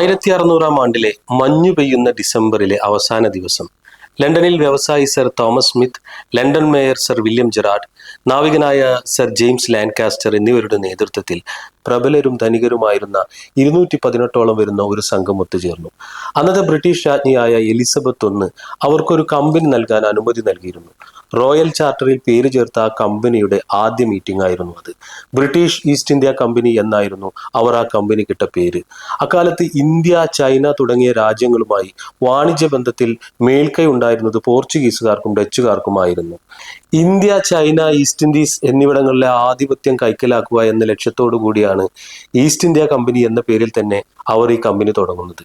ആയിരത്തി അറുന്നൂറാം ആണ്ടിലെ മഞ്ഞു പെയ്യുന്ന ഡിസംബറിലെ അവസാന ദിവസം ലണ്ടനിൽ വ്യവസായി sir Thomas Smith London mayor sir William Gerard നാവികനായ sir James Lancaster എന്നിവരുടെ നേതൃത്വത്തിൽ പ്രബലരും ധനികരുമായിരുന്ന ഇരുന്നൂറ്റി പതിനെട്ടോളം വരുന്ന ഒരു സംഘം ഒത്തുചേർന്നു. അന്നത്തെ ബ്രിട്ടീഷ് രാജ്ഞിയായ എലിസബത്ത് ഒന്ന് അവർക്കൊരു കമ്പനി നൽകാൻ അനുമതി നൽകിയിരുന്നു. റോയൽ ചാർട്ടറിൽ പേര് ചേർത്ത ആ കമ്പനിയുടെ ആദ്യ മീറ്റിംഗ് ആയിരുന്നു അത്. ബ്രിട്ടീഷ് ഈസ്റ്റ് ഇന്ത്യ കമ്പനി എന്നായിരുന്നു അവർ ആ കമ്പനിക്കിട്ട പേര്. അക്കാലത്ത് ഇന്ത്യ ചൈന തുടങ്ങിയ രാജ്യങ്ങളുമായി വാണിജ്യ ബന്ധത്തിൽ മേൽക്കൈ ഉണ്ടായിരുന്നത് പോർച്ചുഗീസുകാർക്കും ഡച്ചുകാർക്കുമായിരുന്നു. ഇന്ത്യ ചൈന ഈസ്റ്റ് ഇൻഡീസ് എന്നിവിടങ്ങളിലെ ആധിപത്യം കൈക്കലാക്കുക എന്ന ലക്ഷ്യത്തോടു കൂടിയാണ് ഈസ്റ്റ് ഇന്ത്യ കമ്പനി എന്ന പേരിൽ തന്നെ അവർ ഈ കമ്പനി തുടങ്ങുന്നത്.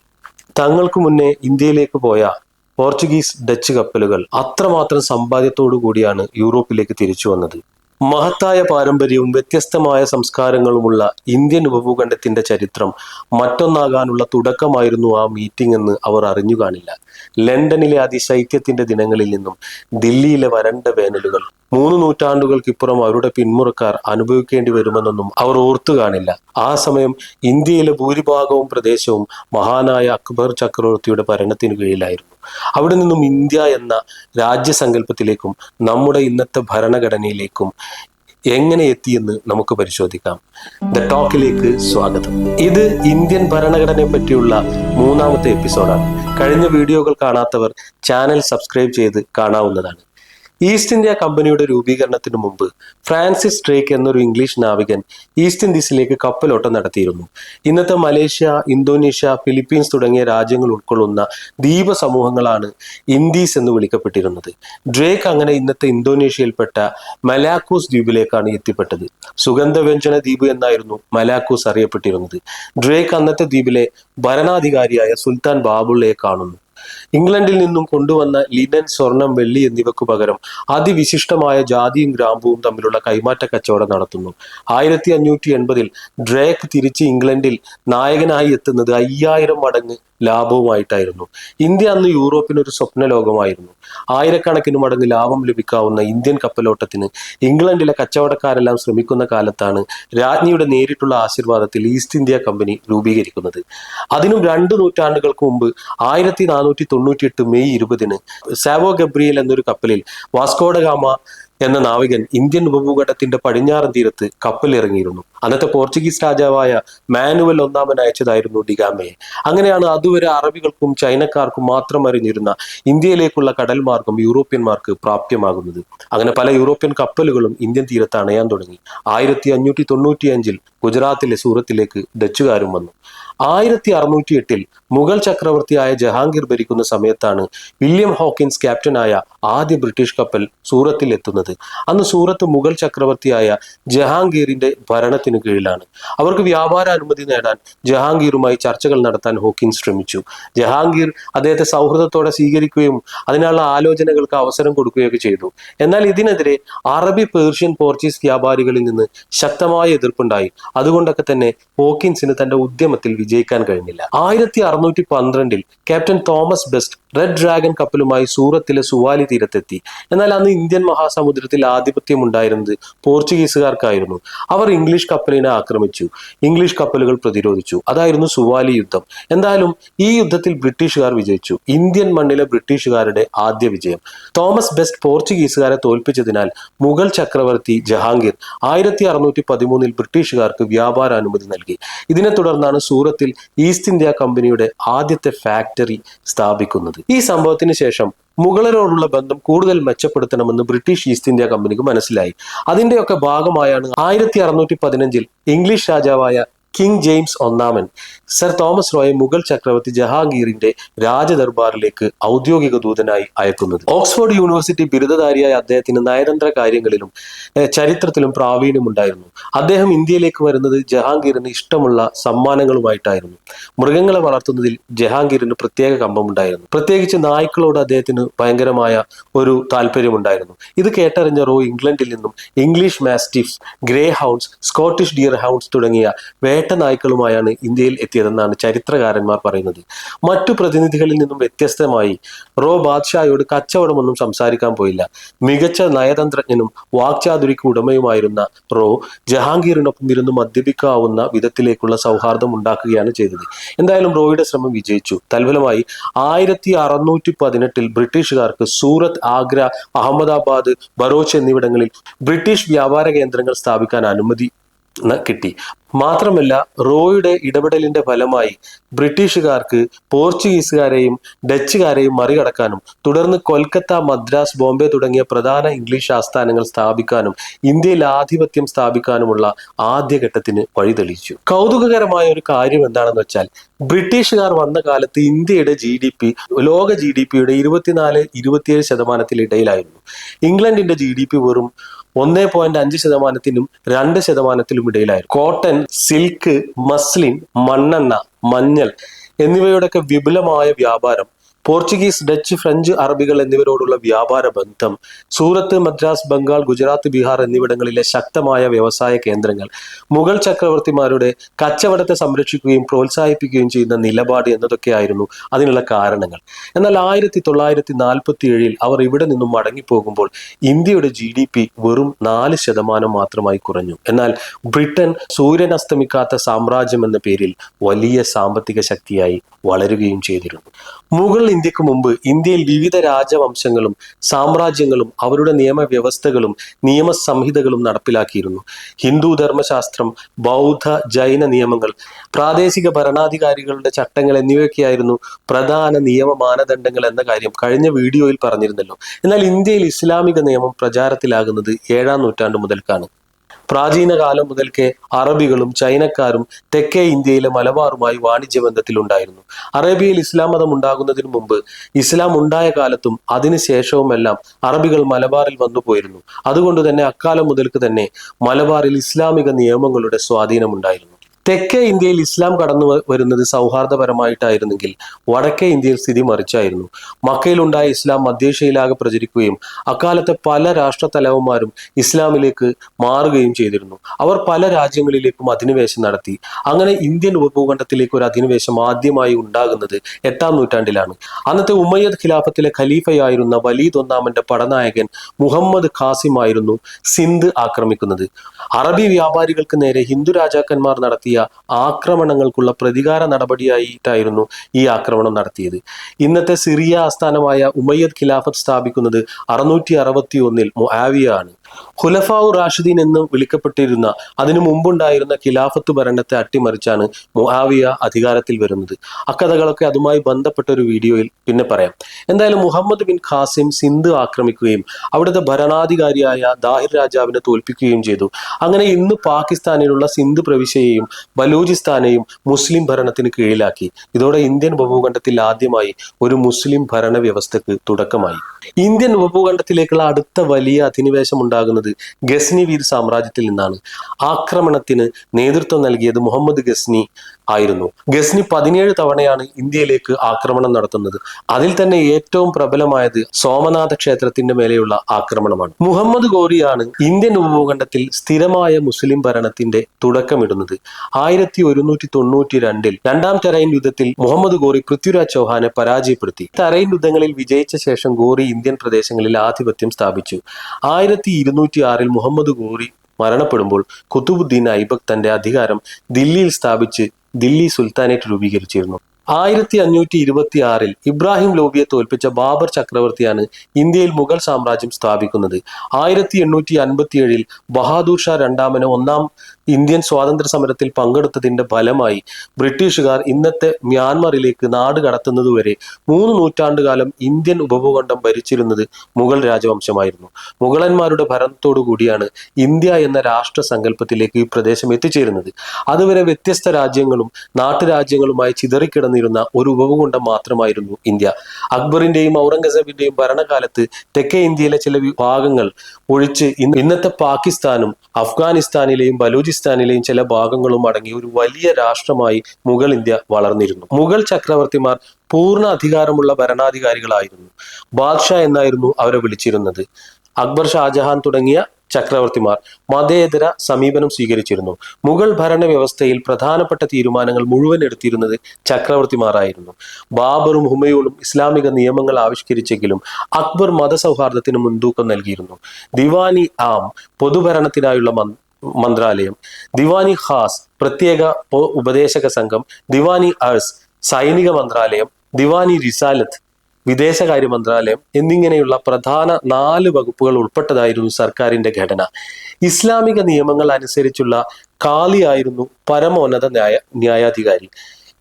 തങ്ങൾക്ക് മുന്നേ ഇന്ത്യയിലേക്ക് പോയ പോർച്ചുഗീസ് ഡച്ച് കപ്പലുകൾ അത്രമാത്രം സമ്പാദ്യത്തോടു കൂടിയാണ് യൂറോപ്പിലേക്ക് തിരിച്ചു വന്നത്. മഹത്തായ പാരമ്പര്യവും വ്യത്യസ്തമായ സംസ്കാരങ്ങളുമുള്ള ഇന്ത്യൻ ഉപഭൂഖണ്ഡത്തിന്റെ ചരിത്രം മറ്റൊന്നാകാനുള്ള തുടക്കമായിരുന്നു ആ മീറ്റിംഗ് എന്ന് അവർ അറിഞ്ഞു കാണില്ല. ലണ്ടനിലെ അതിശൈത്യത്തിന്റെ ദിനങ്ങളിൽ നിന്നും ദില്ലിയിലെ വരണ്ട വേനലുകൾ മൂന്ന് നൂറ്റാണ്ടുകൾക്കിപ്പുറം അവരുടെ പിന്മുറക്കാർ അനുഭവിക്കേണ്ടി വരുമെന്നൊന്നും അവർ ഓർത്തു കാണില്ല. ആ സമയം ഇന്ത്യയിലെ ഭൂരിഭാഗവും പ്രദേശവും മഹാനായ അക്ബർ ചക്രവർത്തിയുടെ ഭരണത്തിന് കീഴിലായിരുന്നു. അവിടെ നിന്നും ഇന്ത്യ എന്ന രാജ്യസങ്കല്പത്തിലേക്കും നമ്മുടെ ഇന്നത്തെ ഭരണഘടനയിലേക്കും എങ്ങനെ എത്തിയെന്ന് നമുക്ക് പരിശോധിക്കാം. ദ ടോക്കിലേക്ക് സ്വാഗതം. ഇത് ഇന്ത്യൻ ഭരണഘടനയെ പറ്റിയുള്ള മൂന്നാമത്തെ എപ്പിസോഡാണ്. കഴിഞ്ഞ വീഡിയോകൾ കാണാത്തവർ ചാനൽ സബ്സ്ക്രൈബ് ചെയ്ത് കാണാവുന്നതാണ്. ഈസ്റ്റ് ഇന്ത്യ കമ്പനിയുടെ രൂപീകരണത്തിനു മുമ്പ് ഫ്രാൻസിസ് ഡ്രേക്ക് എന്നൊരു ഇംഗ്ലീഷ് നാവികൻ ഈസ്റ്റ് ഇൻഡീസിലേക്ക് കപ്പലോട്ടം നടത്തിയിരുന്നു. ഇന്നത്തെ മലേഷ്യ ഇന്തോനേഷ്യ ഫിലിപ്പീൻസ് തുടങ്ങിയ രാജ്യങ്ങൾ ഉൾക്കൊള്ളുന്ന ദ്വീപ സമൂഹങ്ങളാണ് ഇൻഡീസ് എന്ന് വിളിക്കപ്പെട്ടിരുന്നത്. ഡ്രേക്ക് അങ്ങനെ ഇന്നത്തെ ഇന്തോനേഷ്യയിൽപ്പെട്ട മലാക്കൂസ് ദ്വീപിലേക്കാണ് എത്തിപ്പെട്ടത്. സുഗന്ധവ്യഞ്ജന ദ്വീപ് എന്നായിരുന്നു മലാക്കൂസ് അറിയപ്പെട്ടിരുന്നത്. ഡ്രേക്ക് അന്നത്തെ ദ്വീപിലെ ഭരണാധികാരിയായ സുൽത്താൻ ബാബുള്ളയെ കാണുന്നു. ഇംഗ്ലണ്ടിൽ നിന്നും കൊണ്ടുവന്ന ലിനൻ സ്വർണം വെള്ളി എന്നിവയ്ക്കു പകരം അതിവിശിഷ്ടമായ ജാതിയും ഗ്രാമ്പുവും തമ്മിലുള്ള കൈമാറ്റ കച്ചവടം നടത്തുന്നു. ആയിരത്തി അഞ്ഞൂറ്റി എൺപതിൽ ഡ്രേക്ക് തിരിച്ച് ഇംഗ്ലണ്ടിൽ നായകനായി എത്തുന്നത് അയ്യായിരം മടങ്ങ് ലാഭവുമായിട്ടായിരുന്നു. ഇന്ത്യ അന്ന് യൂറോപ്പിന് ഒരു സ്വപ്ന ലോകമായിരുന്നു ആയിരക്കണക്കിന് മടങ്ങ് ലാഭം ലഭിക്കാവുന്ന ഇന്ത്യൻ കപ്പലോട്ടത്തിന് ഇംഗ്ലണ്ടിലെ കച്ചവടക്കാരെല്ലാം ശ്രമിക്കുന്ന കാലത്താണ് രാജ്ഞിയുടെ നേരിട്ടുള്ള ആശീർവാദത്തിൽ ഈസ്റ്റ് ഇന്ത്യ കമ്പനി രൂപീകരിക്കുന്നത്. അതിനും രണ്ട് നൂറ്റാണ്ടുകൾക്ക് മുമ്പ് ആയിരത്തി നാനൂറ്റി തൊണ്ണൂറ്റി എട്ട് മെയ് ഇരുപതിന് സാവോ ഗബ്രിയൽ എന്നൊരു കപ്പലിൽ വാസ്കോഡഗാമ എന്ന നാവികൻ ഇന്ത്യൻ ഉപഭൂഖണ്ഡത്തിന്റെ പടിഞ്ഞാറൻ തീരത്ത് കപ്പലിറങ്ങിയിരുന്നു. അന്നത്തെ പോർച്ചുഗീസ് രാജാവായ മാനുവൽ ഒന്നാമൻ അയച്ചതായിരുന്നു ഡിഗാമയെ അങ്ങനെയാണ് അതുവരെ അറബികൾക്കും ചൈനക്കാർക്കും മാത്രം അറിഞ്ഞിരുന്ന ഇന്ത്യയിലേക്കുള്ള കടൽ മാർഗം യൂറോപ്യന്മാർക്ക് പ്രാപ്യമാകുന്നത്. അങ്ങനെ പല യൂറോപ്യൻ കപ്പലുകളും ഇന്ത്യൻ തീരത്ത് അണയാൻ തുടങ്ങി. ആയിരത്തി അഞ്ഞൂറ്റി തൊണ്ണൂറ്റി അഞ്ചിൽ ഗുജറാത്തിലെ സൂറത്തിലേക്ക് ഡച്ചുകാരും വന്നു. ആയിരത്തി അറുന്നൂറ്റി എട്ടിൽ മുഗൾ ചക്രവർത്തിയായ ജഹാംഗീർ ഭരിക്കുന്ന സമയത്താണ് വില്യം ഹോക്കിൻസ് ക്യാപ്റ്റനായ ആദ്യ ബ്രിട്ടീഷ് കപ്പൽ സൂറത്തിൽ എത്തുന്നത്. അന്ന് സൂറത്ത് മുഗൾ ചക്രവർത്തിയായ ജഹാംഗീറിന്റെ ഭരണത്തിനു കീഴിലാണ്. അവർക്ക് വ്യാപാര അനുമതി നേടാൻ ജഹാംഗീറുമായി ചർച്ചകൾ നടത്താൻ ഹോക്കിൻസ് ശ്രമിച്ചു. ജഹാംഗീർ അദ്ദേഹത്തെ സൗഹൃദത്തോടെ സ്വീകരിക്കുകയും അതിനുള്ള ആലോചനകൾക്ക് അവസരം കൊടുക്കുകയൊക്കെ ചെയ്തു. എന്നാൽ ഇതിനെതിരെ അറബി പേർഷ്യൻ പോർച്ചുഗീസ് വ്യാപാരികളിൽ നിന്ന് ശക്തമായ എതിർപ്പുണ്ടായി. അതുകൊണ്ടൊക്കെ തന്നെ ഹോക്കിൻസിന് തന്റെ ഉദ്യമത്തിൽ വിജയിക്കാൻ കഴിഞ്ഞില്ല. ആയിരത്തി അറുന്നൂറ്റി പന്ത്രണ്ടിൽ captain Thomas Best Red Dragon കപ്പലുമായി സൂറത്തിലെ സുവാലി തീരത്തെത്തി. എന്നാൽ അന്ന് ഇന്ത്യൻ മഹാസമുദ്രത്തിൽ ആധിപത്യം ഉണ്ടായിരുന്നത് പോർച്ചുഗീസുകാർക്കായിരുന്നു. അവർ ഇംഗ്ലീഷ് കപ്പലിനെ ആക്രമിച്ചു. ഇംഗ്ലീഷ് കപ്പലുകൾ പ്രതിരോധിച്ചു. അതായിരുന്നു സുവാലി യുദ്ധം. എന്തായാലും ഈ യുദ്ധത്തിൽ ബ്രിട്ടീഷുകാർ വിജയിച്ചു. ഇന്ത്യൻ മണ്ണിലെ ബ്രിട്ടീഷുകാരുടെ ആദ്യ വിജയം. തോമസ് ബെസ്റ്റ് പോർച്ചുഗീസുകാരെ തോൽപ്പിച്ചതിനാൽ മുഗൾ ചക്രവർത്തി ജഹാംഗീർ ആയിരത്തി അറുന്നൂറ്റി പതിമൂന്നിൽ ബ്രിട്ടീഷുകാർക്ക് വ്യാപാര അനുമതി നൽകി. ഇതിനെ തുടർന്നാണ് സൂറത്തിൽ ഈസ്റ്റ് ഇന്ത്യ കമ്പനിയുടെ ആദ്യത്തെ ഫാക്ടറി സ്ഥാപിക്കുന്നത്. ഈ സംഭവത്തിന് ശേഷം മുഗളരോടുള്ള ബന്ധം കൂടുതൽ മെച്ചപ്പെടുത്തണമെന്ന് ബ്രിട്ടീഷ് ഈസ്റ്റ് ഇന്ത്യ കമ്പനിക്ക് മനസ്സിലായി. അതിന്റെയൊക്കെ ഭാഗമായാണ് ആയിരത്തി അറുന്നൂറ്റി പതിനഞ്ചിൽ ഇംഗ്ലീഷ് രാജാവായ കിങ് ജെയിംസ് ഒന്നാമൻ. സർ തോമസ് റോയെ മുഗൾ ചക്രവർത്തി ജഹാംഗീറിന്റെ രാജദർബാറിലേക്ക് ഔദ്യോഗിക ദൂതനായി അയക്കുന്നത്. ഓക്സ്ഫോർഡ് യൂണിവേഴ്സിറ്റി ബിരുദധാരിയായ അദ്ദേഹത്തിന് നയതന്ത്ര കാര്യങ്ങളിലും ചരിത്രത്തിലും പ്രാവീണ്യമുണ്ടായിരുന്നു. അദ്ദേഹം ഇന്ത്യയിലേക്ക് വരുന്നത് ജഹാംഗീറിന് ഇഷ്ടമുള്ള സമ്മാനങ്ങളുമായിട്ടായിരുന്നു. മൃഗങ്ങളെ വളർത്തുന്നതിൽ ജഹാംഗീറിന് പ്രത്യേക കമ്പമുണ്ടായിരുന്നു. പ്രത്യേകിച്ച് നായ്ക്കളോട് അദ്ദേഹത്തിന് ഭയങ്കരമായ ഒരു താല്പര്യമുണ്ടായിരുന്നു. ഇത് കേട്ടറിഞ്ഞ റോ ഇംഗ്ലണ്ടിൽ നിന്നും English mastiffs grey hounds Scottish deer hounds തുടങ്ങിയ വേട്ടനായ്ക്കളുമായാണ് ഇന്ത്യയിൽ എത്തിയതെന്നാണ് ചരിത്രകാരന്മാർ പറയുന്നത്. മറ്റു പ്രതിനിധികളിൽ നിന്നും വ്യത്യസ്തമായി റോ ബാദ്ഷായോട് കച്ചവടമൊന്നും സംസാരിക്കാൻ പോയില്ല. മികച്ച നയതന്ത്രജ്ഞനും വാക്ചാതുരിക്ക് ഉടമയുമായിരുന്ന റോ ജഹാംഗീറിനൊപ്പം ഇരുന്ന് മദ്യപിക്കാവുന്ന വിധത്തിലേക്കുള്ള സൗഹാർദ്ദം ഉണ്ടാക്കുകയാണ് ചെയ്തത്. എന്തായാലും റോയുടെ ശ്രമം വിജയിച്ചു. തൽഫലമായി ആയിരത്തി അറുന്നൂറ്റി പതിനെട്ടിൽ ബ്രിട്ടീഷുകാർക്ക് സൂറത്ത് ആഗ്ര അഹമ്മദാബാദ് ബറോച്ച് എന്നിവിടങ്ങളിൽ ബ്രിട്ടീഷ് വ്യാപാര കേന്ദ്രങ്ങൾ സ്ഥാപിക്കാൻ അനുമതി കിട്ടി. മാത്രമല്ല റോയുടെ ഇടപെടലിന്റെ ഫലമായി ബ്രിട്ടീഷുകാർക്ക് പോർച്ചുഗീസുകാരെയും ഡച്ചുകാരെയും മറികടക്കാനും തുടർന്ന് കൊൽക്കത്ത മദ്രാസ് ബോംബെ തുടങ്ങിയ പ്രധാന ഇംഗ്ലീഷ് ആസ്ഥാനങ്ങൾ സ്ഥാപിക്കാനും ഇന്ത്യയിൽ ആധിപത്യം സ്ഥാപിക്കാനുമുള്ള ആദ്യഘട്ടത്തിന് വഴിതെളിച്ചു. കൗതുകകരമായ ഒരു കാര്യം എന്താണെന്ന് വെച്ചാൽ ബ്രിട്ടീഷുകാർ വന്ന കാലത്ത് ഇന്ത്യയുടെ ജി ഡി പി ലോക ജി ഡി പിയുടെ ഇരുപത്തിനാല് ഇരുപത്തിയേഴ് ശതമാനത്തിൽ ഇടയിലായിരുന്നു ഇംഗ്ലണ്ടിന്റെ ജി ഡി പി വെറും ഒന്നേ പോയിന്റ് അഞ്ച് ശതമാനത്തിനും രണ്ട് ശതമാനത്തിലും ഇടയിലായിരുന്നു. കോട്ടൺ സിൽക്ക് മസ്ലിൻ മണ്ണെണ്ണ മഞ്ഞൾ എന്നിവയുടെയൊക്കെ വിപുലമായ വ്യാപാരം പോർച്ചുഗീസ് ഡച്ച് ഫ്രഞ്ച് അറബികൾ എന്നിവരോടുള്ള വ്യാപാര ബന്ധം സൂറത്ത് മദ്രാസ് ബംഗാൾ ഗുജറാത്ത് ബീഹാർ എന്നിവിടങ്ങളിലെ ശക്തമായ വ്യവസായ കേന്ദ്രങ്ങൾ മുഗൾ ചക്രവർത്തിമാരുടെ കച്ചവടത്തെ സംരക്ഷിക്കുകയും പ്രോത്സാഹിപ്പിക്കുകയും ചെയ്യുന്ന നിലപാട് എന്നതൊക്കെയായിരുന്നു അതിനുള്ള കാരണങ്ങൾ. എന്നാൽ ആയിരത്തി തൊള്ളായിരത്തി നാൽപ്പത്തി ഏഴിൽ അവർ ഇവിടെ നിന്നും മടങ്ങിപ്പോകുമ്പോൾ ഇന്ത്യയുടെ ജി ഡി പി വെറും നാല് ശതമാനം മാത്രമായി കുറഞ്ഞു. എന്നാൽ ബ്രിട്ടൻ സൂര്യൻ അസ്തമിക്കാത്ത സാമ്രാജ്യം എന്ന പേരിൽ വലിയ സാമ്പത്തിക ശക്തിയായി വളരുകയും ചെയ്തിരുന്നു. മുഗൾ ഇന്ത്യയ്ക്ക് മുമ്പ് ഇന്ത്യയിൽ വിവിധ രാജവംശങ്ങളും സാമ്രാജ്യങ്ങളും അവരുടെ നിയമവ്യവസ്ഥകളും നിയമസംഹിതകളും നടപ്പിലാക്കിയിരുന്നു. ഹിന്ദു ധർമ്മശാസ്ത്രം ബൗദ്ധ ജൈന നിയമങ്ങൾ പ്രാദേശിക ഭരണാധികാരികളുടെ ചട്ടങ്ങൾ എന്നിവയൊക്കെയായിരുന്നു പ്രധാന നിയമ മാനദണ്ഡങ്ങൾ എന്ന കാര്യം കഴിഞ്ഞ വീഡിയോയിൽ പറഞ്ഞിരുന്നല്ലോ. എന്നാൽ ഇന്ത്യയിൽ ഇസ്ലാമിക നിയമം പ്രചാരത്തിലാകുന്നത് ഏഴാം നൂറ്റാണ്ട് മുതൽക്കാണ്. പ്രാചീന കാലം മുതൽക്കേ അറബികളും ചൈനക്കാരും തെക്കേ ഇന്ത്യയിലെ മലബാറുമായി വാണിജ്യ ബന്ധത്തിലുണ്ടായിരുന്നു. അറേബ്യയിൽ ഇസ്ലാം മതം ഉണ്ടാകുന്നതിന് മുമ്പ് ഇസ്ലാം ഉണ്ടായ കാലത്തും അതിനുശേഷവുമെല്ലാം അറബികൾ മലബാറിൽ വന്നു പോയിരുന്നു. അതുകൊണ്ട് തന്നെ അക്കാലം മുതൽക്ക് തന്നെ മലബാറിൽ ഇസ്ലാമിക നിയമങ്ങളുടെ സ്വാധീനമുണ്ടായിരുന്നു. തെക്കേ ഇന്ത്യയിൽ ഇസ്ലാം കടന്നു വരുന്നത് സൗഹാർദ്ദപരമായിട്ടായിരുന്നെങ്കിൽ വടക്കേ ഇന്ത്യയിൽ സ്ഥിതി മറിച്ചായിരുന്നു. മക്കയിലുണ്ടായ ഇസ്ലാം മധ്യേഷ്യയിലാകെ പ്രചരിക്കുകയും അക്കാലത്തെ പല രാഷ്ട്ര തലവന്മാരും ഇസ്ലാമിലേക്ക് മാറുകയും ചെയ്തിരുന്നു. അവർ പല രാജ്യങ്ങളിലേക്കും അധിനിവേശം നടത്തി. അങ്ങനെ ഇന്ത്യൻ ഉപഭൂഖണ്ഡത്തിലേക്ക് ഒരു അധിനിവേശം ആദ്യമായി ഉണ്ടാകുന്നത് എട്ടാം നൂറ്റാണ്ടിലാണ്. അന്നത്തെ ഉമ്മയ്യദ് ഖിലാഫത്തിലെ ഖലീഫയായിരുന്ന വലീദ് ഒന്നാമന്റെ പടനായകൻ മുഹമ്മദ് ഖാസിം ആയിരുന്നു സിന്ധ് ആക്രമിക്കുന്നത്. അറബി വ്യാപാരികൾക്ക് നേരെ ഹിന്ദു രാജാക്കന്മാർ നടത്തിയ ആക്രമണങ്ങൾക്കുള്ള പ്രതികാര നടപടിയായിട്ടായിരുന്നു ഈ ആക്രമണം നടത്തിയത്. ഇന്നത്തെ സിറിയ ആസ്ഥാനമായ ഉമയ്യദ് ഖിലാഫത്ത് സ്ഥാപിക്കുന്നത് അറുന്നൂറ്റി അറുപത്തി ഒന്നിൽ മുആവിയ ആണ് ഖുലഫാവു റാഷിദീൻ എന്ന് വിളിക്കപ്പെട്ടിരുന്ന അതിനു മുമ്പുണ്ടായിരുന്ന ഖിലാഫത്ത് ഭരണത്തെ അട്ടിമറിച്ചാണ് മുഹാവിയ അധികാരത്തിൽ വരുന്നത്. അക്കഥകളൊക്കെ അതുമായി ബന്ധപ്പെട്ട ഒരു വീഡിയോയിൽ പിന്നെ പറയാം. എന്തായാലും മുഹമ്മദ് ബിൻ ഖാസിം സിന്ധു ആക്രമിക്കുകയും അവിടുത്തെ ഭരണാധികാരിയായ ദാഹിർ രാജാവിനെ തോൽപ്പിക്കുകയും ചെയ്തു. അങ്ങനെ ഇന്ന് പാകിസ്ഥാനിലുള്ള സിന്ധു പ്രവിശ്യയെയും ബലൂചിസ്ഥാനെയും മുസ്ലിം ഭരണത്തിന് കീഴിലാക്കി. ഇതോടെ ഇന്ത്യൻ ഉപഭൂഖണ്ഡത്തിൽ ആദ്യമായി ഒരു മുസ്ലിം ഭരണ വ്യവസ്ഥക്ക് തുടക്കമായി. ഇന്ത്യൻ ഉപഭൂഖണ്ഡത്തിലേക്കുള്ള അടുത്ത വലിയ അധിനിവേശം ഉണ്ടാകുന്നത് ഗസ്നി വീർ സാമ്രാജ്യത്തിൽ നിന്നാണ്. ആക്രമണത്തിന് നേതൃത്വം നൽകിയത് മുഹമ്മദ് ഗസ്നി ആയിരുന്നു. ഗസ്നി പതിനേഴ് തവണയാണ് ഇന്ത്യയിലേക്ക് ആക്രമണം നടത്തുന്നത്. അതിൽ തന്നെ ഏറ്റവും പ്രബലമായത് സോമനാഥ ക്ഷേത്രത്തിന്റെ മേലെയുള്ള ആക്രമണമാണ്. മുഹമ്മദ് ഗോറിയാണ് ഇന്ത്യൻ ഉപഭൂഖണ്ഡത്തിൽ സ്ഥിരമായ മുസ്ലിം ഭരണത്തിന്റെ തുടക്കമിടുന്നത്. ആയിരത്തി ഒരുന്നൂറ്റി തൊണ്ണൂറ്റി രണ്ടിൽ രണ്ടാം തെരയിൻ യുദ്ധത്തിൽ മുഹമ്മദ് ഗോറി പൃഥ്വിരാജ് ചൗഹാനെ പരാജയപ്പെടുത്തി. തെരയിൻ യുദ്ധങ്ങളിൽ വിജയിച്ച ശേഷം ഗോറി ഇന്ത്യൻ പ്രദേശങ്ങളിൽ ആധിപത്യം സ്ഥാപിച്ചു. ആയിരത്തി ഇരുന്നൂറ്റി ആറിൽ മുഹമ്മദ് ഗോറി മരണപ്പെടുമ്പോൾ കുത്തുബുദ്ദീൻ ഐബക് തന്റെ അധികാരം ദില്ലിയിൽ സ്ഥാപിച്ച് ദില്ലി സുൽത്താനേറ്റ് രൂപീകരിച്ചിരുന്നു. ആയിരത്തി അഞ്ഞൂറ്റി ഇരുപത്തി ആറിൽ ഇബ്രാഹിം ലോബിയെ തോൽപ്പിച്ച ബാബർ ചക്രവർത്തിയാണ് ഇന്ത്യയിൽ മുഗൾ സാമ്രാജ്യം സ്ഥാപിക്കുന്നത്. ആയിരത്തി എണ്ണൂറ്റി അൻപത്തി ഏഴിൽ ബഹാദൂർ ഷാ രണ്ടാമന് ഒന്നാം ഇന്ത്യൻ സ്വാതന്ത്ര്യ സമരത്തിൽ പങ്കെടുത്തതിന്റെ ഫലമായി ബ്രിട്ടീഷുകാർ ഇന്നത്തെ മ്യാൻമറിലേക്ക് നാട് കടത്തുന്നതുവരെ മൂന്ന് നൂറ്റാണ്ടുകാലം ഇന്ത്യൻ ഉപഭൂഖണ്ഡം ഭരിച്ചിരുന്നത് മുഗൾ രാജവംശമായിരുന്നു. മുഗളന്മാരുടെ ഭരണത്തോടു കൂടിയാണ് ഇന്ത്യ എന്ന രാഷ്ട്ര സങ്കല്പത്തിലേക്ക് ഈ പ്രദേശം എത്തിച്ചേരുന്നത്. അതുവരെ വ്യത്യസ്ത രാജ്യങ്ങളും നാട്ടുരാജ്യങ്ങളുമായി ചിതറിക്കിടന്നിരുന്ന ഒരു ഉപഭൂഖണ്ഡം മാത്രമായിരുന്നു ഇന്ത്യ. അക്ബറിന്റെയും ഔറംഗസേബിന്റെയും ഭരണകാലത്ത് തെക്കേ ഇന്ത്യയിലെ ചില ഭാഗങ്ങൾ ഒഴിച്ച് ഇന്നത്തെ പാകിസ്ഥാനും അഫ്ഗാനിസ്ഥാനിലെയും ബലൂചിസ്ഥാനിലെയും ചില ഭാഗങ്ങളും അടങ്ങിയ ഒരു വലിയ രാഷ്ട്രമായി മുഗൾ ഇന്ത്യ വളർന്നിരുന്നു. മുഗൾ ചക്രവർത്തിമാർ പൂർണ അധികാരമുള്ള ഭരണാധികാരികളായിരുന്നു. ബാദ്ഷാ എന്നായിരുന്നു അവരെ വിളിച്ചിരുന്നത്. അക്ബർ ഷാജഹാൻ തുടങ്ങിയ ചക്രവർത്തിമാർ മതേതര സമീപനം സ്വീകരിച്ചിരുന്നു. മുഗൾ ഭരണവ്യവസ്ഥയിൽ പ്രധാനപ്പെട്ട തീരുമാനങ്ങൾ മുഴുവൻ എടുത്തിരുന്നത് ചക്രവർത്തിമാരായിരുന്നു. ബാബറും ഹുമയൂളും ഇസ്ലാമിക നിയമങ്ങൾ ആവിഷ്കരിച്ചെങ്കിലും അക്ബർ മതസൗഹാർദ്ദത്തിന് മുൻതൂക്കം നൽകിയിരുന്നു. ദിവാനി ആം പൊതുഭരണത്തിനായുള്ള മന്- മന്ത്രാലയം. ദിവാനി ഖാസ് പ്രത്യേക ഉപദേശക സംഘം. ദിവാനി അഴ്സ് സൈനിക മന്ത്രാലയം. ദിവാനി റിസാലത്ത് വിദേശകാര്യ മന്ത്രാലയം എന്നിങ്ങനെയുള്ള പ്രധാന നാല് വകുപ്പുകൾ ഉൾപ്പെട്ടതായിരുന്നു സർക്കാരിന്റെ ഘടന. ഇസ്ലാമിക നിയമങ്ങൾ അനുസരിച്ചുള്ള കാളിയായിരുന്നു പരമോന്നത ന്യായ ന്യായാധികാരി.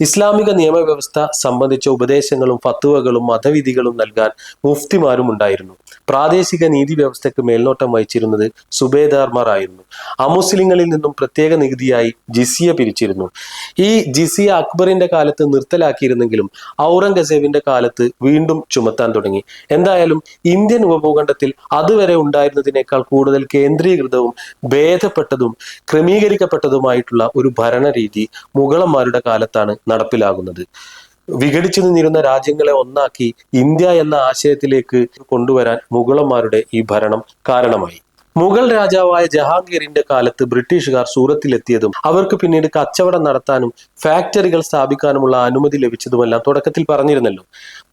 ഇസ്ലാമിക നിയമവ്യവസ്ഥ സംബന്ധിച്ച ഉപദേശങ്ങളും ഫത്തുവകളും മതവിധികളും നൽകാൻ മുഫ്തിമാരും ഉണ്ടായിരുന്നു പ്രാദേശിക നീതി വ്യവസ്ഥയ്ക്ക് മേൽനോട്ടം വഹിച്ചിരുന്നത് സുബേദാർമാർ ആയിരുന്നു അമുസ്ലിങ്ങളിൽ നിന്നും പ്രത്യേക നികുതിയായി ജിസിയ പിരിച്ചിരുന്നു. ഈ ജിസിയ അക്ബറിന്റെ കാലത്ത് നിർത്തലാക്കിയിരുന്നെങ്കിലും ഔറംഗസേബിന്റെ കാലത്ത് വീണ്ടും ചുമത്താൻ തുടങ്ങി. എന്തായാലും ഇന്ത്യൻ ഉപഭൂഖണ്ഡത്തിൽ അതുവരെ ഉണ്ടായിരുന്നതിനേക്കാൾ കൂടുതൽ കേന്ദ്രീകൃതവും ഭേദപ്പെട്ടതും ക്രമീകരിക്കപ്പെട്ടതുമായിട്ടുള്ള ഒരു ഭരണരീതി മുഗളന്മാരുടെ കാലത്താണ് നടപ്പിലാകുന്നത്. വിഘടിച്ചു നിന്നിരുന്ന രാജ്യങ്ങളെ ഒന്നാക്കി ഇന്ത്യ എന്ന ആശയത്തിലേക്ക് കൊണ്ടുവരാൻ മുഗളന്മാരുടെ ഈ ഭരണം കാരണമായി. മുഗൾ രാജാവായ ജഹാംഗീറിന്റെ കാലത്ത് ബ്രിട്ടീഷുകാർ സൂറത്തിലെത്തിയതും അവർക്ക് പിന്നീട് കച്ചവടം നടത്താനും ഫാക്ടറികൾ സ്ഥാപിക്കാനുമുള്ള അനുമതി ലഭിച്ചതുമെല്ലാം തുടക്കത്തിൽ പറഞ്ഞിരുന്നല്ലോ.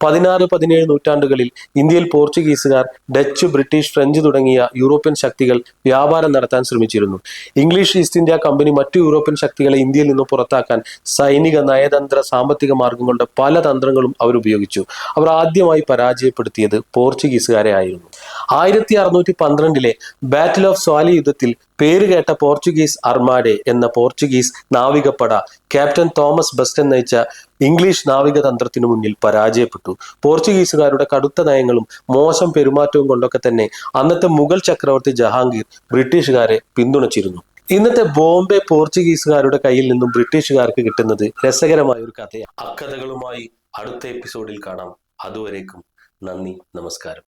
പതിനാറ് പതിനേഴ് നൂറ്റാണ്ടുകളിൽ ഇന്ത്യയിൽ പോർച്ചുഗീസുകാർ ഡച്ച് ബ്രിട്ടീഷ് ഫ്രഞ്ച് തുടങ്ങിയ യൂറോപ്യൻ ശക്തികൾ വ്യാപാരം നടത്താൻ ശ്രമിച്ചിരുന്നു. ഇംഗ്ലീഷ് ഈസ്റ്റ് ഇന്ത്യ കമ്പനി മറ്റു യൂറോപ്യൻ ശക്തികളെ ഇന്ത്യയിൽ നിന്ന് പുറത്താക്കാൻ സൈനിക നയതന്ത്ര സാമ്പത്തിക മാർഗങ്ങളുടെ പല തന്ത്രങ്ങളും അവർ ഉപയോഗിച്ചു. അവർ ആദ്യമായി പരാജയപ്പെടുത്തിയത് പോർച്ചുഗീസുകാരെ ആയിരുന്നു. ആയിരത്തി അറുന്നൂറ്റി പന്ത്രണ്ടിലെ ബാറ്റിൽ ഓഫ് സ്വാലി യുദ്ധത്തിൽ പേരുകേട്ട പോർച്ചുഗീസ് അർമാഡെ എന്ന പോർച്ചുഗീസ് നാവികപ്പട ക്യാപ്റ്റൻ തോമസ് ബസ്റ്റൻ നയിച്ച ഇംഗ്ലീഷ് നാവികതന്ത്രത്തിനു മുന്നിൽ പരാജയപ്പെട്ടു. പോർച്ചുഗീസുകാരുടെ കടുത്ത നയങ്ങളും മോശം പെരുമാറ്റവും കൊണ്ടൊക്കെ തന്നെ അന്നത്തെ മുഗൾ ചക്രവർത്തി ജഹാംഗീർ ബ്രിട്ടീഷുകാരെ പിന്തുണച്ചിരുന്നു. ഇന്നത്തെ ബോംബെ പോർച്ചുഗീസുകാരുടെ കയ്യിൽ നിന്നും ബ്രിട്ടീഷുകാർക്ക് കിട്ടുന്നത് രസകരമായ ഒരു കഥയാണ്. അക്കഥകളുമായി അടുത്ത എപ്പിസോഡിൽ കാണാം. അതുവരേക്കും നന്ദി നമസ്കാരം.